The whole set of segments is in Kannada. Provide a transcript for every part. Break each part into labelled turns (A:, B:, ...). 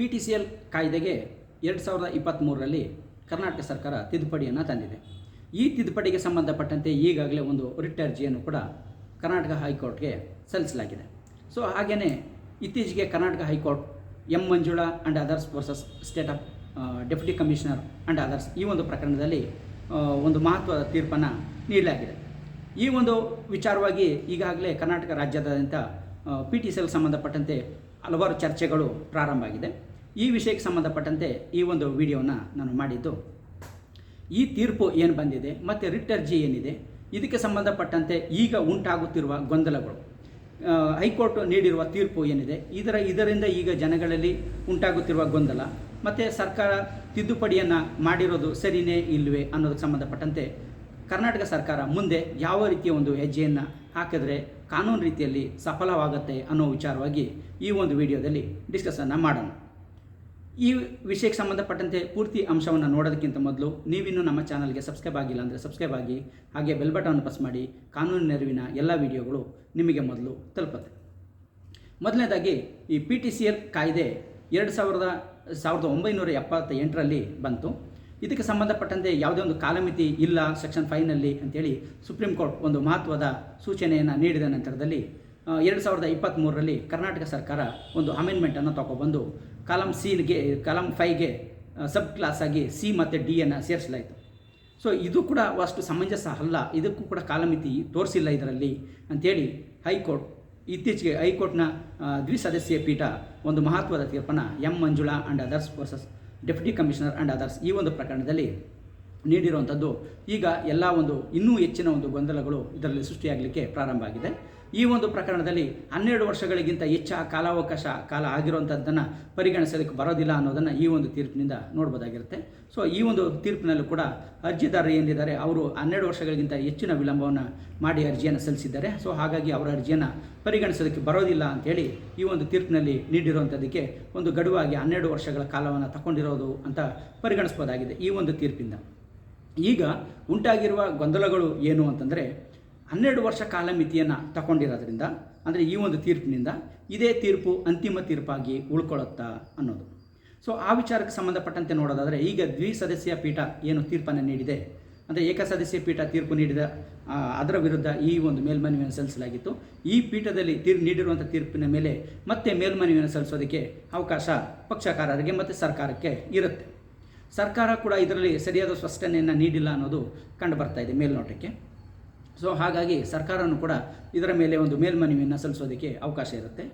A: ಪಿ ಟಿ ಸಿ ಎಲ್ ಕಾಯ್ದೆಗೆ ಎರಡು ಸಾವಿರದ ಇಪ್ಪತ್ತ್ಮೂರರಲ್ಲಿ ಕರ್ನಾಟಕ ಸರ್ಕಾರ ತಿದ್ದುಪಡಿಯನ್ನು ತಂದಿದೆ. ಈ ತಿದ್ದುಪಡಿಗೆ ಸಂಬಂಧಪಟ್ಟಂತೆ ಈಗಾಗಲೇ ಒಂದು ರಿಟ್ ಅರ್ಜಿಯನ್ನು ಕೂಡ ಕರ್ನಾಟಕ ಹೈಕೋರ್ಟ್ಗೆ ಸಲ್ಲಿಸಲಾಗಿದೆ. ಸೊ ಹಾಗೆಯೇ ಇತ್ತೀಚೆಗೆ Karnataka high court M Manjula and others versus state of deputy commissioner and others ಈ ಒಂದು ಪ್ರಕರಣದಲ್ಲಿ ಒಂದು ಮಹತ್ವದ ತೀರ್ಪನ್ನು ನೀಡಲಾಗಿದೆ. ಈ ಒಂದು ವಿಚಾರವಾಗಿ ಈಗಾಗಲೇ ಕರ್ನಾಟಕ ರಾಜ್ಯಾದ್ಯಂತ ಪಿ ಟಿ ಸಿ ಎಲ್ ಸಂಬಂಧಪಟ್ಟಂತೆ ಹಲವಾರು ಚರ್ಚೆಗಳು ಪ್ರಾರಂಭ ಆಗಿದೆ. ಈ ವಿಷಯಕ್ಕೆ ಸಂಬಂಧಪಟ್ಟಂತೆ ಈ ಒಂದು ವಿಡಿಯೋನ ನಾನು ಮಾಡಿದ್ದು. ಈ ತೀರ್ಪು ಏನು ಬಂದಿದೆ, ಮತ್ತು ರಿಟ್ ಅರ್ಜಿ ಏನಿದೆ, ಇದಕ್ಕೆ ಸಂಬಂಧಪಟ್ಟಂತೆ ಈಗ ಉಂಟಾಗುತ್ತಿರುವ ಗೊಂದಲಗಳು. ಹೈಕೋರ್ಟ್ ನೀಡಿರುವ ತೀರ್ಪು ಏನಿದೆ, ಇದರ, ಇದರಿಂದ ಈಗ ಜನಗಳಲ್ಲಿ ಉಂಟಾಗುತ್ತಿರುವ ಗೊಂದಲ, ಮತ್ತು ಸರ್ಕಾರ ತಿದ್ದುಪಡಿಯನ್ನು ಮಾಡಿರೋದು ಸರಿನೇ ಇಲ್ಲವೇ ಅನ್ನೋದಕ್ಕೆ ಸಂಬಂಧಪಟ್ಟಂತೆ ಕರ್ನಾಟಕ ಸರ್ಕಾರ ಮುಂದೆ ಯಾವ ರೀತಿಯ ಒಂದು ಹೆಜ್ಜೆಯನ್ನು ಹಾಕಿದ್ರೆ ಕಾನೂನು ರೀತಿಯಲ್ಲಿ ಸಫಲವಾಗುತ್ತೆ ಅನ್ನೋ ವಿಚಾರವಾಗಿ ಈ ಒಂದು ವಿಡಿಯೋದಲ್ಲಿ ಡಿಸ್ಕಸನ್ನು ಮಾಡೋಣ. ಈ ವಿಷಯಕ್ಕೆ ಸಂಬಂಧಪಟ್ಟಂತೆ ಪೂರ್ತಿ ಅಂಶವನ್ನು ನೋಡೋದಕ್ಕಿಂತ ಮೊದಲು ನೀವಿನ್ನೂ ನಮ್ಮ ಚಾನಲ್ಗೆ ಸಬ್ಸ್ಕ್ರೈಬ್ ಆಗಿಲ್ಲ ಅಂದರೆ ಸಬ್ಸ್ಕ್ರೈಬ್ ಆಗಿ, ಹಾಗೆ ಬೆಲ್ ಬಟನ್ ಪ್ರೆಸ್ ಮಾಡಿ ಕಾನೂನು ನೆರವಿನ ಎಲ್ಲ ವಿಡಿಯೋಗಳು ನಿಮಗೆ ಮೊದಲು ತಲುಪುತ್ತೆ. ಮೊದಲನೇದಾಗಿ, ಈ ಪಿ ಟಿ ಸಿ ಎಲ್ ಕಾಯ್ದೆ ಎರಡು ಸಾವಿರದ ಸಾವಿರದ ಒಂಬೈನೂರ ಎಪ್ಪತ್ತ ಎಂಟರಲ್ಲಿ ಬಂತು. ಇದಕ್ಕೆ ಸಂಬಂಧಪಟ್ಟಂತೆ ಯಾವುದೇ ಒಂದು ಕಾಲಮಿತಿ ಇಲ್ಲ, ಸೆಕ್ಷನ್ ಫೈವ್ನಲ್ಲಿ ಅಂತೇಳಿ ಸುಪ್ರೀಂ ಕೋರ್ಟ್ ಒಂದು ಮಹತ್ವದ ಸೂಚನೆಯನ್ನು ನೀಡಿದ ನಂತರದಲ್ಲಿ ಎರಡು ಸಾವಿರದ ಇಪ್ಪತ್ತ್ಮೂರರಲ್ಲಿ ಕರ್ನಾಟಕ ಸರ್ಕಾರ ಒಂದು ಅಮೆಂಡ್ಮೆಂಟನ್ನು ತಗೊಬಂದು ಕಾಲಮ್ ಸಿಗೆ ಕಾಲಮ್ ಫೈವ್ಗೆ ಸಬ್ ಕ್ಲಾಸ್ ಆಗಿ ಸಿ ಮತ್ತು ಡಿಯನ್ನು ಸೇರಿಸಲಾಯಿತು. ಸೊ ಇದು ಕೂಡ ಅಷ್ಟು ಸಮಂಜಸ ಅಲ್ಲ. ಇದಕ್ಕೂ ಕೂಡ ಕಾಲಮಿತಿ ತೋರಿಸಿಲ್ಲ ಇದರಲ್ಲಿ ಅಂಥೇಳಿ ಹೈಕೋರ್ಟ್, ಇತ್ತೀಚೆಗೆ ಹೈಕೋರ್ಟ್ನ ದ್ವಿಸದಸ್ಯ ಪೀಠ ಒಂದು ಮಹತ್ವದ ತೀರ್ಪನ್ನು M Manjula and others versus deputy commissioner and others ಈ ಒಂದು ಪ್ರಕರಣದಲ್ಲಿ ನೀಡಿರುವಂಥದ್ದು. ಈಗ ಎಲ್ಲ ಒಂದು ಇನ್ನೂ ಹೆಚ್ಚಿನ ಒಂದು ಗೊಂದಲಗಳು ಇದರಲ್ಲಿ ಸೃಷ್ಟಿಯಾಗಲಿಕ್ಕೆ ಪ್ರಾರಂಭ ಆಗಿದೆ. ಈ ಒಂದು ಪ್ರಕರಣದಲ್ಲಿ ಹನ್ನೆರಡು ವರ್ಷಗಳಿಗಿಂತ ಹೆಚ್ಚು ಕಾಲಾವಕಾಶ, ಕಾಲ ಆಗಿರುವಂಥದ್ದನ್ನು ಪರಿಗಣಿಸೋದಕ್ಕೆ ಬರೋದಿಲ್ಲ ಅನ್ನೋದನ್ನು ಈ ಒಂದು ತೀರ್ಪಿನಿಂದ ನೋಡ್ಬೋದಾಗಿರುತ್ತೆ. ಸೊ ಈ ಒಂದು ತೀರ್ಪಿನಲ್ಲೂ ಕೂಡ ಅರ್ಜಿದಾರರು ಏನಿದ್ದಾರೆ, ಅವರು ಹನ್ನೆರಡು ವರ್ಷಗಳಿಗಿಂತ ಹೆಚ್ಚಿನ ವಿಳಂಬವನ್ನು ಮಾಡಿ ಅರ್ಜಿಯನ್ನು ಸಲ್ಲಿಸಿದ್ದಾರೆ. ಸೊ ಹಾಗಾಗಿ ಅವರ ಅರ್ಜಿಯನ್ನು ಪರಿಗಣಿಸೋದಕ್ಕೆ ಬರೋದಿಲ್ಲ ಅಂಥೇಳಿ ಈ ಒಂದು ತೀರ್ಪಿನಲ್ಲಿ ನೀಡಿರುವಂಥದ್ದಕ್ಕೆ ಒಂದು ಗಡುವಾಗಿ ಹನ್ನೆರಡು ವರ್ಷಗಳ ಕಾಲವನ್ನು ತಗೊಂಡಿರೋದು ಅಂತ ಪರಿಗಣಿಸ್ಬೋದಾಗಿದೆ ಈ ಒಂದು ತೀರ್ಪಿಂದ. ಈಗ ಉಂಟಾಗಿರುವ ಗೊಂದಲಗಳು ಏನು ಅಂತಂದರೆ ಹನ್ನೆರಡು ವರ್ಷ ಕಾಲ ಮಿತಿಯನ್ನು ತಗೊಂಡಿರೋದ್ರಿಂದ ಅಂದರೆ ಈ ಒಂದು ತೀರ್ಪಿನಿಂದ ಇದೇ ತೀರ್ಪು ಅಂತಿಮ ತೀರ್ಪಾಗಿ ಉಳ್ಕೊಳ್ಳುತ್ತಾ ಅನ್ನೋದು. ಸೊ ಆ ವಿಚಾರಕ್ಕೆ ಸಂಬಂಧಪಟ್ಟಂತೆ ನೋಡೋದಾದರೆ, ಈಗ ದ್ವಿಸದಸ್ಯ ಪೀಠ ಏನು ತೀರ್ಪನ್ನು ನೀಡಿದೆ, ಅಂದರೆ ಏಕಸದಸ್ಯ ಪೀಠ ತೀರ್ಪು ನೀಡಿದ ಅದರ ವಿರುದ್ಧ ಈ ಒಂದು ಮೇಲ್ಮನವಿಯನ್ನು ಸಲ್ಲಿಸಲಾಗಿತ್ತು. ಈ ಪೀಠದಲ್ಲಿ ತೀರ್ ನೀಡಿರುವಂಥ ತೀರ್ಪಿನ ಮೇಲೆ ಮತ್ತೆ ಮೇಲ್ಮನವಿಯನ್ನು ಸಲ್ಲಿಸೋದಕ್ಕೆ ಅವಕಾಶ ಪಕ್ಷಕಾರರಿಗೆ ಮತ್ತು ಸರ್ಕಾರಕ್ಕೆ ಇರುತ್ತೆ. ಸರ್ಕಾರ ಕೂಡ ಇದರಲ್ಲಿ ಸರಿಯಾದ ಸ್ಪಷ್ಟನೆಯನ್ನು ನೀಡಿಲ್ಲ ಅನ್ನೋದು ಕಂಡು ಬರ್ತಾ ಇದೆ ಮೇಲ್ನೋಟಕ್ಕೆ. ಸೊ ಹಾಗಾಗಿ ಸರ್ಕಾರನೂ ಕೂಡ ಇದರ ಮೇಲೆ ಒಂದು ಮೇಲ್ಮನವಿಯನ್ನು ಸಲ್ಲಿಸೋದಕ್ಕೆ ಅವಕಾಶ ಇರುತ್ತೆ.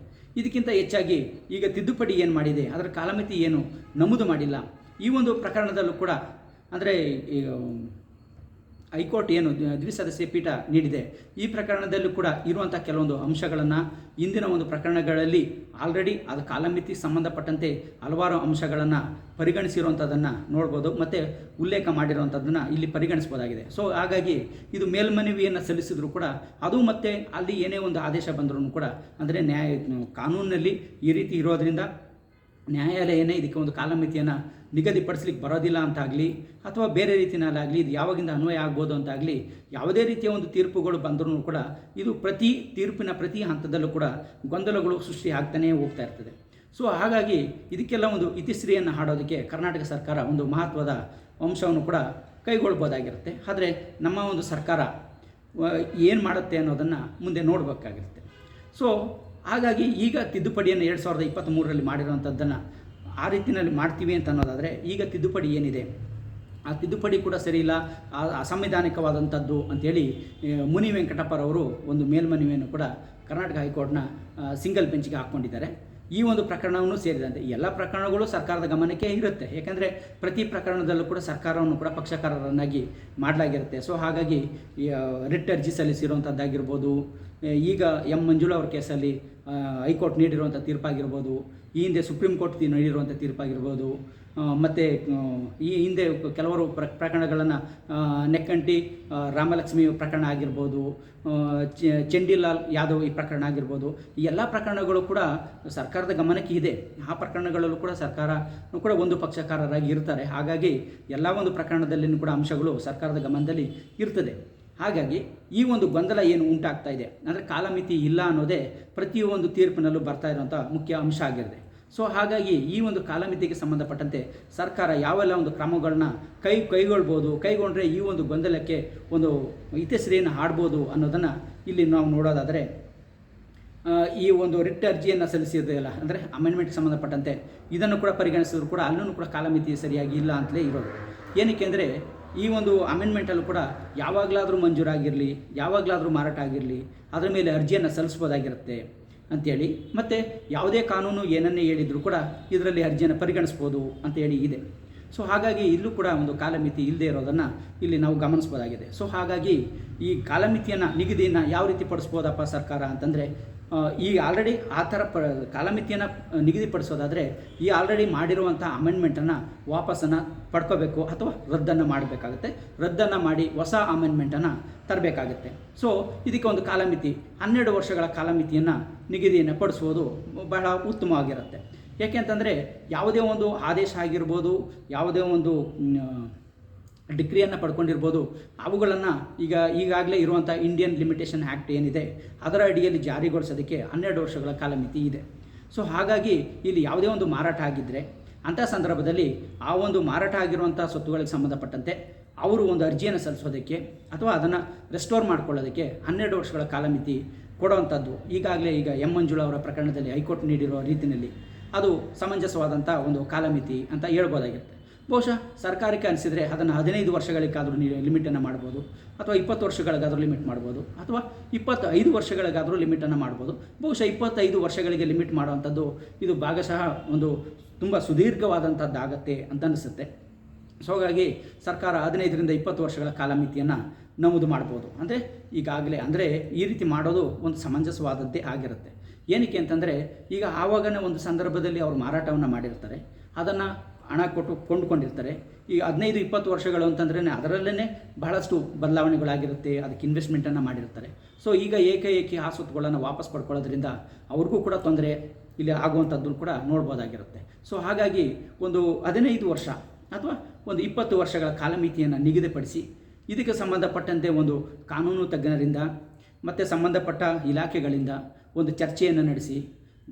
A: ಇದಕ್ಕಿಂತ ಹೆಚ್ಚಾಗಿ ಈಗ ತಿದ್ದುಪಡಿ ಏನು ಮಾಡಿದೆ, ಅದರ ಕಾಲಮಿತಿ ಏನು ನಮೂದು ಮಾಡಿಲ್ಲ. ಈ ಒಂದು ಪ್ರಕರಣದಲ್ಲೂ ಕೂಡ, ಅಂದರೆ ಹೈಕೋರ್ಟ್ ಏನು ದ್ವಿ- ದ್ವಿಸದಸ್ಯ ಪೀಠ ನೀಡಿದೆ. ಈ ಪ್ರಕರಣದಲ್ಲೂ ಕೂಡ ಇರುವಂಥ ಕೆಲವೊಂದು ಅಂಶಗಳನ್ನು ಇಂದಿನ ಒಂದು ಪ್ರಕರಣಗಳಲ್ಲಿ ಆಲ್ರೆಡಿ ಅದು ಕಾಲಮಿತಿ ಸಂಬಂಧಪಟ್ಟಂತೆ ಹಲವಾರು ಅಂಶಗಳನ್ನು ಪರಿಗಣಿಸಿರುವಂಥದ್ದನ್ನು ನೋಡ್ಬೋದು. ಮತ್ತು ಉಲ್ಲೇಖ ಮಾಡಿರುವಂಥದ್ದನ್ನು ಇಲ್ಲಿ ಪರಿಗಣಿಸ್ಬೋದಾಗಿದೆ ಸೊ ಹಾಗಾಗಿ ಇದು ಮೇಲ್ಮನವಿಯನ್ನು ಸಲ್ಲಿಸಿದರೂ ಕೂಡ ಅದು ಮತ್ತೆ ಅಲ್ಲಿ ಏನೇ ಒಂದು ಆದೇಶ ಬಂದರೂ ಕೂಡ ಅಂದರೆ ನ್ಯಾಯ ಕಾನೂನಿನಲ್ಲಿ ಈ ರೀತಿ ಇರೋದರಿಂದ ನ್ಯಾಯಾಲಯನೇ ಇದಕ್ಕೆ ಒಂದು ಕಾಲಮಿತಿಯನ್ನು ನಿಗದಿಪಡಿಸ್ಲಿಕ್ಕೆ ಬರೋದಿಲ್ಲ ಅಂತಾಗಲಿ ಅಥವಾ ಬೇರೆ ರೀತಿಯಲ್ಲಾಗಲಿ ಇದು ಯಾವಾಗಿಂದ ಅನ್ವಯ ಆಗ್ಬೋದು ಅಂತಾಗಲಿ ಯಾವುದೇ ರೀತಿಯ ಒಂದು ತೀರ್ಪುಗಳು ಬಂದರೂ ಕೂಡ ಇದು ಪ್ರತಿ ತೀರ್ಪಿನ ಪ್ರತಿ ಹಂತದಲ್ಲೂ ಕೂಡ ಗೊಂದಲಗಳು ಸೃಷ್ಟಿ ಆಗ್ತಾನೇ ಹೋಗ್ತಾ ಇರ್ತದೆ. ಸೊ ಹಾಗಾಗಿ ಇದಕ್ಕೆಲ್ಲ ಒಂದು ಇತಿಶ್ರೀಯನ್ನು ಹಾಡೋದಕ್ಕೆ ಕರ್ನಾಟಕ ಸರ್ಕಾರ ಒಂದು ಮಹತ್ವದ ಅಂಶವನ್ನು ಕೂಡ ಕೈಗೊಳ್ಬೋದಾಗಿರುತ್ತೆ. ಆದರೆ ನಮ್ಮ ಒಂದು ಸರ್ಕಾರ ಏನು ಮಾಡುತ್ತೆ ಅನ್ನೋದನ್ನು ಮುಂದೆ ನೋಡಬೇಕಾಗಿರುತ್ತೆ. ಸೊ ಹಾಗಾಗಿ ಈಗ ತಿದ್ದುಪಡಿಯನ್ನು ಎರಡು ಸಾವಿರದ ಇಪ್ಪತ್ತ್ಮೂರರಲ್ಲಿ ಮಾಡಿರುವಂಥದ್ದನ್ನು ಆ ರೀತಿಯಲ್ಲಿ ಮಾಡ್ತೀವಿ ಅಂತ ಅನ್ನೋದಾದರೆ ಈಗ ತಿದ್ದುಪಡಿ ಏನಿದೆ? ಆ ತಿದ್ದುಪಡಿ ಕೂಡ ಸರಿಯಿಲ್ಲ ಅಸಂವಿಧಾನಿಕವಾದಂಥದ್ದು ಅಂಥೇಳಿ ಆ, ಮುನಿ ವೆಂಕಟಪ್ಪರವರು ಒಂದು ಮೇಲ್ಮನವಿಯನ್ನು ಕೂಡ ಕರ್ನಾಟಕ ಹೈಕೋರ್ಟ್ನ ಸಿಂಗಲ್ ಬೆಂಚ್ಗೆ ಹಾಕ್ಕೊಂಡಿದ್ದಾರೆ. ಈ ಒಂದು ಪ್ರಕರಣವನ್ನು ಸೇರಿದಂತೆ ಎಲ್ಲ ಪ್ರಕರಣಗಳು ಸರ್ಕಾರದ ಗಮನಕ್ಕೆ ಇರುತ್ತೆ. ಯಾಕೆಂದರೆ ಪ್ರತಿ ಪ್ರಕರಣದಲ್ಲೂ ಕೂಡ ಸರ್ಕಾರವನ್ನು ಕೂಡ ಪಕ್ಷಕಾರರನ್ನಾಗಿ ಮಾಡಲಾಗಿರುತ್ತೆ. ಸೊ ಹಾಗಾಗಿ ರಿಟ್ ಅರ್ಜಿ ಸಲ್ಲಿಸಿರುವಂಥದ್ದಾಗಿರ್ಬೋದು ಈಗ ಎಂ ಮಂಜುಳಾ ಅವ್ರ ಕೇಸಲ್ಲಿ ಹೈಕೋರ್ಟ್ ನೀಡಿರುವಂಥ ತೀರ್ಪಾಗಿರ್ಬೋದು, ಈ ಹಿಂದೆ ಸುಪ್ರೀಂ ಕೋರ್ಟ್ ನೀಡಿರುವಂಥ ತೀರ್ಪಾಗಿರ್ಬೋದು ಮತ್ತು ಈ ಹಿಂದೆ ಕೆಲವರು ಪ್ರ ಪ್ರಕರಣಗಳನ್ನು ನೆಕ್ಕಂಟಿ ರಾಮಲಕ್ಷ್ಮಿ ಪ್ರಕರಣ ಆಗಿರ್ಬೋದು ಚಂಡಿಲಾಲ್ ಯಾದವ್ ಈ ಪ್ರಕರಣ ಆಗಿರ್ಬೋದು, ಈ ಎಲ್ಲ ಪ್ರಕರಣಗಳು ಕೂಡ ಸರ್ಕಾರದ ಗಮನಕ್ಕೆ ಇದೆ. ಆ ಪ್ರಕರಣಗಳಲ್ಲೂ ಕೂಡ ಸರ್ಕಾರ ಕೂಡ ಒಂದು ಪಕ್ಷಕಾರರಾಗಿ ಇರ್ತಾರೆ. ಹಾಗಾಗಿ ಎಲ್ಲ ಒಂದು ಪ್ರಕರಣದಲ್ಲಿನೂ ಕೂಡ ಅಂಶಗಳು ಸರ್ಕಾರದ ಗಮನದಲ್ಲಿ ಇರ್ತದೆ. ಹಾಗಾಗಿ ಈ ಒಂದು ಗೊಂದಲ ಏನು ಉಂಟಾಗ್ತಾ ಇದೆ? ಅಂದರೆ ಕಾಲಮಿತಿ ಇಲ್ಲ ಅನ್ನೋದೇ ಪ್ರತಿಯೊಂದು ತೀರ್ಪಿನಲ್ಲೂ ಬರ್ತಾ ಇರುವಂಥ ಮುಖ್ಯ ಅಂಶ ಆಗಿರುತ್ತೆ. ಸೊ ಹಾಗಾಗಿ ಈ ಒಂದು ಕಾಲಮಿತಿಗೆ ಸಂಬಂಧಪಟ್ಟಂತೆ ಸರ್ಕಾರ ಯಾವೆಲ್ಲ ಒಂದು ಕ್ರಮಗಳನ್ನ ಕೈ, ಕೈಗೊಳ್ಬೋದು, ಕೈಗೊಂಡ್ರೆ ಈ ಒಂದು ಗೊಂದಲಕ್ಕೆ ಒಂದು ಇತಿಶ್ರೀಯನ್ನು ಹಾಡ್ಬೋದು ಅನ್ನೋದನ್ನು ಇಲ್ಲಿ ನಾವು ನೋಡೋದಾದರೆ ಈ ಒಂದು ರಿಟ್ ಅರ್ಜಿಯನ್ನು ಸಲ್ಲಿಸಿದೆಯಲ್ಲ ಅಂದರೆ ಅಮೆಂಡ್ಮೆಂಟ್ ಸಂಬಂಧಪಟ್ಟಂತೆ ಇದನ್ನು ಕೂಡ ಪರಿಗಣಿಸಿದ್ರು ಕೂಡ ಅಲ್ಲೂ ಕೂಡ ಕಾಲಮಿತಿ ಸರಿಯಾಗಿ ಇಲ್ಲ ಅಂತಲೇ ಇರೋದು. ಏನಕ್ಕೆ ಅಂದರೆ ಈ ಒಂದು ಅಮೆಂಡ್ಮೆಂಟಲ್ಲೂ ಕೂಡ ಯಾವಾಗಲಾದರೂ ಮಂಜೂರಾಗಿರಲಿ, ಯಾವಾಗಲಾದರೂ ಮಾರಾಟ ಆಗಿರಲಿ, ಅದರ ಮೇಲೆ ಅರ್ಜಿಯನ್ನು ಸಲ್ಲಿಸ್ಬೋದಾಗಿರುತ್ತೆ ಅಂತೇಳಿ. ಮತ್ತು ಯಾವುದೇ ಕಾನೂನು ಏನನ್ನೇ ಹೇಳಿದರೂ ಕೂಡ ಇದರಲ್ಲಿ ಅರ್ಜಿಯನ್ನು ಪರಿಗಣಿಸ್ಬೋದು ಅಂತೇಳಿ ಇದೆ. ಸೊ ಹಾಗಾಗಿ ಇಲ್ಲೂ ಕೂಡ ಒಂದು ಕಾಲಮಿತಿ ಇಲ್ಲದೆ ಇರೋದನ್ನು ಇಲ್ಲಿ ನಾವು ಗಮನಿಸ್ಬೋದಾಗಿದೆ. ಸೊ ಹಾಗಾಗಿ ಈ ಕಾಲಮಿತಿಯನ್ನು ನಿಗದಿಯನ್ನು ಯಾವ ರೀತಿ ಪಡಿಸ್ಬೋದಪ್ಪ ಸರ್ಕಾರ ಅಂತಂದರೆ ಈ ಆಲ್ರೆಡಿ ಆ ಥರ ಪ, ಕಾಲಮಿತಿಯನ್ನು ನಿಗದಿಪಡಿಸೋದಾದರೆ ಈ ಆಲ್ರೆಡಿ ಮಾಡಿರುವಂಥ ಅಮೆಂಡ್ಮೆಂಟನ್ನು ವಾಪಸ್ಸನ್ನು ಪಡ್ಕೋಬೇಕು ಅಥವಾ ರದ್ದನ್ನು ಮಾಡಬೇಕಾಗುತ್ತೆ. ರದ್ದನ್ನು ಮಾಡಿ ಹೊಸ ಅಮೆಂಡ್ಮೆಂಟನ್ನು ತರಬೇಕಾಗುತ್ತೆ. ಸೊ ಇದಕ್ಕೆ ಒಂದು ಕಾಲಮಿತಿ, ಹನ್ನೆರಡು ವರ್ಷಗಳ ಕಾಲಮಿತಿಯನ್ನು ನಿಗದಿಯನ್ನು ಪಡಿಸುವುದು ಬಹಳ ಉತ್ತಮವಾಗಿರುತ್ತೆ. ಯಾಕೆಂತಂದರೆ ಯಾವುದೇ ಒಂದು ಆದೇಶ ಆಗಿರ್ಬೋದು, ಯಾವುದೇ ಒಂದು ಡಿಗ್ರಿಯನ್ನು ಪಡ್ಕೊಂಡಿರ್ಬೋದು. ಅವುಗಳನ್ನು ಈಗ ಈಗಾಗಲೇ ಇರುವಂಥ ಇಂಡಿಯನ್ ಲಿಮಿಟೇಷನ್ ಆ್ಯಕ್ಟ್ ಏನಿದೆ, ಅದರ ಅಡಿಯಲ್ಲಿ ಜಾರಿಗೊಳಿಸೋದಕ್ಕೆ ಹನ್ನೆರಡು ವರ್ಷಗಳ ಕಾಲಮಿತಿ ಇದೆ. ಸೊ ಹಾಗಾಗಿ ಇಲ್ಲಿ ಯಾವುದೇ ಒಂದು ಮಾರಾಟ ಆಗಿದ್ದರೆ ಅಂಥ ಸಂದರ್ಭದಲ್ಲಿ ಆ ಒಂದು ಮಾರಾಟ ಆಗಿರುವಂಥ ಸ್ವತ್ತುಗಳಿಗೆ ಸಂಬಂಧಪಟ್ಟಂತೆ ಅವರು ಒಂದು ಅರ್ಜಿಯನ್ನು ಸಲ್ಲಿಸೋದಕ್ಕೆ ಅಥವಾ ಅದನ್ನು ರೆಸ್ಟೋರ್ ಮಾಡ್ಕೊಳ್ಳೋದಕ್ಕೆ ಹನ್ನೆರಡು ವರ್ಷಗಳ ಕಾಲಮಿತಿ ಕೊಡುವಂಥದ್ದು. ಈಗಾಗಲೇ ಈಗ ಎಂ. ಮಂಜುಳ ಅವರ ಪ್ರಕರಣದಲ್ಲಿ ಹೈಕೋರ್ಟ್ ನೀಡಿರೋ ರೀತಿಯಲ್ಲಿ ಅದು ಸಮಂಜಸವಾದಂಥ ಒಂದು ಕಾಲಮಿತಿ ಅಂತ ಹೇಳ್ಬೋದಾಗಿರುತ್ತೆ. ಬಹುಶಃ ಸರ್ಕಾರಕ್ಕೆ ಅನಿಸಿದರೆ ಅದನ್ನು ಹದಿನೈದು ವರ್ಷಗಳಿಗಾದರೂ ನೀವು ಲಿಮಿಟನ್ನು ಮಾಡ್ಬೋದು. ಅಥವಾ ಇಪ್ಪತ್ತು ವರ್ಷಗಳಿಗಾದರೂ ಲಿಮಿಟ್ ಮಾಡ್ಬೋದು. ಅಥವಾ ಇಪ್ಪತ್ತೈದು ವರ್ಷಗಳಿಗಾದರೂ ಲಿಮಿಟನ್ನು ಮಾಡ್ಬೋದು. ಬಹುಶಃ ಇಪ್ಪತ್ತೈದು ವರ್ಷಗಳಿಗೆ ಲಿಮಿಟ್ ಮಾಡುವಂಥದ್ದು ಇದು ಭಾಗಶಃ ಒಂದು ತುಂಬ ಸುದೀರ್ಘವಾದಂಥದ್ದಾಗತ್ತೆ ಅಂತ ಅನಿಸುತ್ತೆ. ಸೊ ಹಾಗಾಗಿ ಸರ್ಕಾರ ಹದಿನೈದರಿಂದ ಇಪ್ಪತ್ತು ವರ್ಷಗಳ ಕಾಲಮಿತಿಯನ್ನು ನಮೂದು ಮಾಡ್ಬೋದು. ಅಂದರೆ ಈಗಾಗಲೇ, ಅಂದರೆ ಈ ರೀತಿ ಮಾಡೋದು ಒಂದು ಸಮಂಜಸವಾದದ್ದೇ ಆಗಿರುತ್ತೆ. ಏನಕ್ಕೆ ಅಂತಂದರೆ, ಈಗ ಆವಾಗನೇ ಒಂದು ಸಂದರ್ಭದಲ್ಲಿ ಅವರು ಮಾರಾಟವನ್ನು ಮಾಡಿರ್ತಾರೆ. ಅದನ್ನು ಹಣ ಕೊಟ್ಟು ಕೊಂಡುಕೊಂಡಿರ್ತಾರೆ. ಈ ಹದಿನೈದು, ಇಪ್ಪತ್ತು ವರ್ಷಗಳು ಅಂತಂದ್ರೆ ಅದರಲ್ಲೇ ಬಹಳಷ್ಟು ಬದಲಾವಣೆಗಳಾಗಿರುತ್ತೆ, ಅದಕ್ಕೆ ಇನ್ವೆಸ್ಟ್ಮೆಂಟನ್ನು ಮಾಡಿರ್ತಾರೆ. ಸೊ ಈಗ ಏಕಾಏಕಿ ಆ ಸ್ವತ್ತುಗಳನ್ನು ವಾಪಸ್ ಪಡ್ಕೊಳ್ಳೋದ್ರಿಂದ ಅವ್ರಿಗೂ ಕೂಡ ತೊಂದರೆ ಇಲ್ಲಿ ಆಗುವಂಥದ್ದು ಕೂಡ ನೋಡ್ಬೋದಾಗಿರುತ್ತೆ. ಸೊ ಹಾಗಾಗಿ ಒಂದು ಹದಿನೈದು ವರ್ಷ ಅಥವಾ ಒಂದು ಇಪ್ಪತ್ತು ವರ್ಷಗಳ ಕಾಲಮಿತಿಯನ್ನು ನಿಗದಿಪಡಿಸಿ ಇದಕ್ಕೆ ಸಂಬಂಧಪಟ್ಟಂತೆ ಒಂದು ಕಾನೂನು ತಜ್ಞರಿಂದ ಮತ್ತು ಸಂಬಂಧಪಟ್ಟ ಇಲಾಖೆಗಳಿಂದ ಒಂದು ಚರ್ಚೆಯನ್ನು ನಡೆಸಿ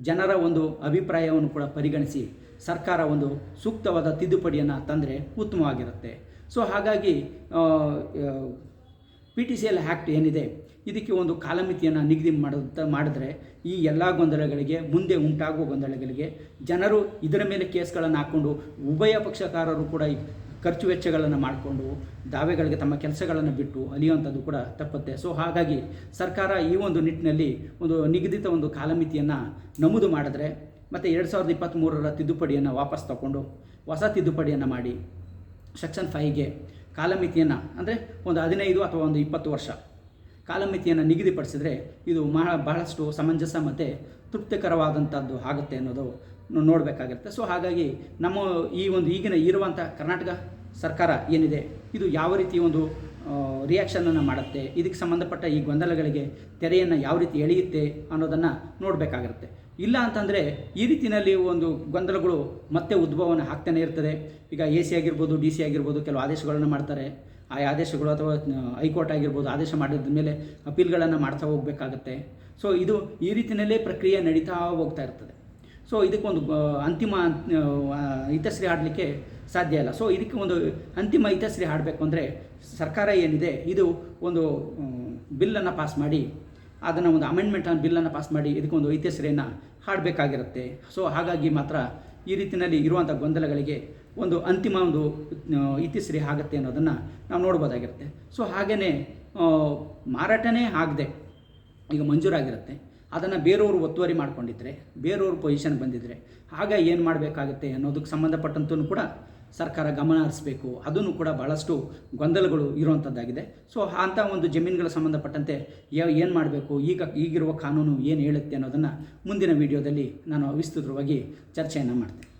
A: ಜನರ ಒಂದು ಅಭಿಪ್ರಾಯವನ್ನು ಕೂಡ ಪರಿಗಣಿಸಿ ಸರ್ಕಾರ ಒಂದು ಸೂಕ್ತವಾದ ತಿದ್ದುಪಡಿಯನ್ನು ತಂದರೆ ಉತ್ತಮವಾಗಿರುತ್ತೆ. ಸೊ ಹಾಗಾಗಿ P T C L act ಏನಿದೆ, ಇದಕ್ಕೆ ಒಂದು ಕಾಲಮಿತಿಯನ್ನು ನಿಗದಿ ಮಾಡುತ್ತ ಮಾಡಿದ್ರೆ ಈ ಎಲ್ಲ ಗೊಂದಲಗಳಿಗೆ ಮುಂದೆ ಉಂಟಾಗುವ ಗೊಂದಲಗಳಿಗೆ ಜನರು ಇದರ ಮೇಲೆ ಕೇಸ್ಗಳನ್ನು ಹಾಕ್ಕೊಂಡು ಉಭಯ ಪಕ್ಷಕಾರರು ಕೂಡ ಖರ್ಚು ವೆಚ್ಚಗಳನ್ನು ಮಾಡಿಕೊಂಡು ದಾವೆಗಳಿಗೆ ತಮ್ಮ ಕೆಲಸಗಳನ್ನು ಬಿಟ್ಟು ಅಲಿಯುವಂಥದ್ದು ಕೂಡ ತಪ್ಪುತ್ತೆ. ಸೊ ಹಾಗಾಗಿ ಸರ್ಕಾರ ಈ ಒಂದು ನಿಟ್ಟಿನಲ್ಲಿ ಒಂದು ನಿಗದಿತ ಒಂದು ಕಾಲಮಿತಿಯನ್ನು ನಮೂದು ಮಾಡಿದ್ರೆ ಮತ್ತು ಎರಡು ಸಾವಿರದ ಇಪ್ಪತ್ತ್ಮೂರರ ತಿದ್ದುಪಡಿಯನ್ನು ವಾಪಸ್ ತಗೊಂಡು ಹೊಸ ತಿದ್ದುಪಡಿಯನ್ನು ಮಾಡಿ ಸೆಕ್ಷನ್ ಫೈವ್ಗೆ ಕಾಲಮಿತಿಯನ್ನು, ಅಂದರೆ ಒಂದು ಹದಿನೈದು ಅಥವಾ ಒಂದು ಇಪ್ಪತ್ತು ವರ್ಷ ಕಾಲಮಿತಿಯನ್ನು ನಿಗದಿಪಡಿಸಿದರೆ ಇದು ಮಹ ಬಹಳಷ್ಟು ಸಮಂಜಸ ಮತ್ತು ತೃಪ್ತಿಕರವಾದಂಥದ್ದು ಆಗುತ್ತೆ ಅನ್ನೋದು ನೋಡಬೇಕಾಗಿರುತ್ತೆ. ಸೊ ಹಾಗಾಗಿ ನಮ್ಮ ಈ ಒಂದು ಈಗಿನ ಇರುವಂಥ ಕರ್ನಾಟಕ ಸರ್ಕಾರ ಏನಿದೆ, ಇದು ಯಾವ ರೀತಿ ಒಂದು ರಿಯಾಕ್ಷನನ್ನು ಮಾಡುತ್ತೆ, ಇದಕ್ಕೆ ಸಂಬಂಧಪಟ್ಟ ಈ ಗೊಂದಲಗಳಿಗೆ ತೆರೆಯನ್ನು ಯಾವ ರೀತಿ ಎಳೆಯುತ್ತೆ ಅನ್ನೋದನ್ನು ನೋಡಬೇಕಾಗಿರುತ್ತೆ. ಇಲ್ಲ ಅಂತಂದರೆ ಈ ರೀತಿಯಲ್ಲಿ ಒಂದು ಗೊಂದಲಗಳು ಮತ್ತೆ ಉದ್ಭವನ ಆಗ್ತಾನೆ ಇರ್ತದೆ. ಈಗ ಎ ಸಿ ಆಗಿರ್ಬೋದು, ಡಿ ಸಿ ಆಗಿರ್ಬೋದು, ಕೆಲವು ಆದೇಶಗಳನ್ನು ಮಾಡ್ತಾರೆ. ಆ ಆದೇಶಗಳು ಅಥವಾ ಹೈಕೋರ್ಟ್ ಆಗಿರ್ಬೋದು ಆದೇಶ ಮಾಡಿದ ಮೇಲೆ ಅಪೀಲ್ಗಳನ್ನು ಮಾಡ್ತಾ ಹೋಗಬೇಕಾಗತ್ತೆ. ಸೊ ಇದು ಈ ರೀತಿಯಲ್ಲೇ ಪ್ರಕ್ರಿಯೆ ನಡೀತಾ ಹೋಗ್ತಾ ಇರ್ತದೆ. ಸೊ ಇದಕ್ಕೊಂದು ಅಂತಿಮ ಹಿತಶ್ರೀ ಹಾಡಲಿಕ್ಕೆ ಸಾಧ್ಯ ಇಲ್ಲ. ಸೊ ಇದಕ್ಕೆ ಒಂದು ಅಂತಿಮ ಹಿತಶ್ರೀ ಹಾಡಬೇಕು ಅಂದರೆ ಸರ್ಕಾರ ಏನಿದೆ, ಇದು ಒಂದು ಬಿಲ್ಲನ್ನು ಪಾಸ್ ಮಾಡಿ, ಅದನ್ನು ಒಂದು ಅಮೆಂಡ್ಮೆಂಟ್ ಬಿಲ್ಲನ್ನು ಪಾಸ್ ಮಾಡಿ ಇದಕ್ಕೊಂದು ಹಿತಶ್ರೀಯನ್ನು ಹಾಡಬೇಕಾಗಿರುತ್ತೆ. ಸೊ ಹಾಗಾಗಿ ಮಾತ್ರ ಈ ರೀತಿಯಲ್ಲಿ ಇರುವಂಥ ಗೊಂದಲಗಳಿಗೆ ಒಂದು ಅಂತಿಮ ಒಂದು ಇತಿಶ್ರೀ ಆಗುತ್ತೆ ಅನ್ನೋದನ್ನು ನಾವು ನೋಡ್ಬೋದಾಗಿರುತ್ತೆ. ಸೊ ಹಾಗೆಯೇ ಮಾರಾಟನೇ ಆಗದೆ ಈಗ ಮಂಜೂರಾಗಿರುತ್ತೆ. ಅದನ್ನು ಬೇರೆಯವರು ಒತ್ತುವರಿ ಮಾಡಿಕೊಂಡಿದ್ರೆ, ಬೇರೆಯವ್ರ ಪೊಸಿಷನ್ ಬಂದಿದ್ದರೆ ಆಗ ಏನು ಮಾಡಬೇಕಾಗುತ್ತೆ ಅನ್ನೋದಕ್ಕೆ ಸಂಬಂಧಪಟ್ಟಂತೂ ಕೂಡ ಸರ್ಕಾರ ಗಮನ ಹರಿಸಬೇಕು. ಅದನ್ನು ಕೂಡ ಭಾಳಷ್ಟು ಗೊಂದಲಗಳು ಇರುವಂಥದ್ದಾಗಿದೆ ಸೊ ಅಂಥ ಒಂದು ಜಮೀನುಗಳ ಸಂಬಂಧಪಟ್ಟಂತೆ ಯಾವ ಏನು ಮಾಡಬೇಕು, ಈಗ ಈಗಿರುವ ಕಾನೂನು ಏನು ಹೇಳುತ್ತೆ ಅನ್ನೋದನ್ನು ಮುಂದಿನ ವಿಡಿಯೋದಲ್ಲಿ ನಾನು ವಿಸ್ತೃತವಾಗಿ ಚರ್ಚೆಯನ್ನು ಮಾಡ್ತೇನೆ.